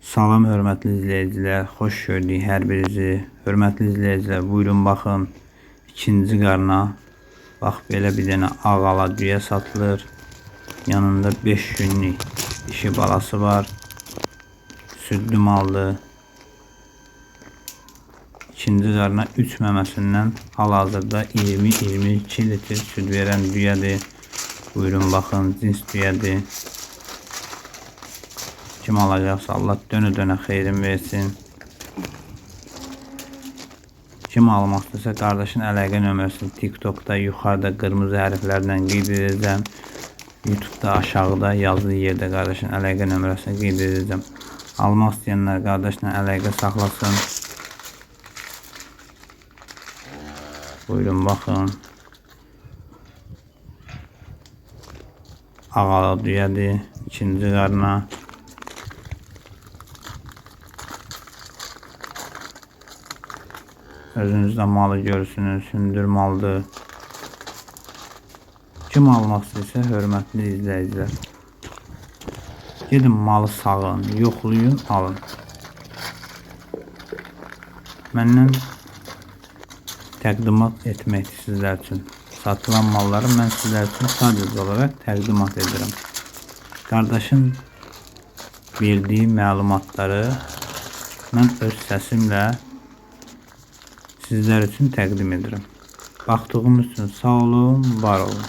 Salam hörmətli izləyicilər, xoş gördük hər birinizi. Hörmətli izləyicilər, buyurun baxın. ikinci qarna. Bax belə bir dənə ağala düyə satılır. Yanında 5 günlük dişi balası var. Südlü maldır. İkinci qarna 3 məməsindən hal-hazırda 20-22 litr süd verən düyədir. Buyurun baxın, cins düyədir. Kim alacaqsa Allah dönə-dönə xeyrin versin. Kim almaq istəsə qardaşın əlaqə nömrəsini TikTokda yuxarıda qırmızı hərflərlə qeyd edəcəm. YouTube'da aşağıda yazılı yerdə qardaşın əlaqə nömrəsini qeyd edəcəm. Almaq istəyənlər qardaşla əlaqə saxlasın. Buyurun baxın. Ağala düyədir. ikinci qarna. Özünüzdə malı görürsünüz. Hündür maldır. Kim almaq istəyirsə, hörmətli izləyicilər. Gedin malı sağın, yoxlayın, alın. Məndən təqdimat etmək sizlər üçün. Satılan malları mən sizlər üçün sadəcə olaraq təqdimat edirəm. Qardaşın verdiyi məlumatları mən öz səsimlə sizlər üçün təqdim edirəm. Baxdığınız üçün sağ olun, var olun.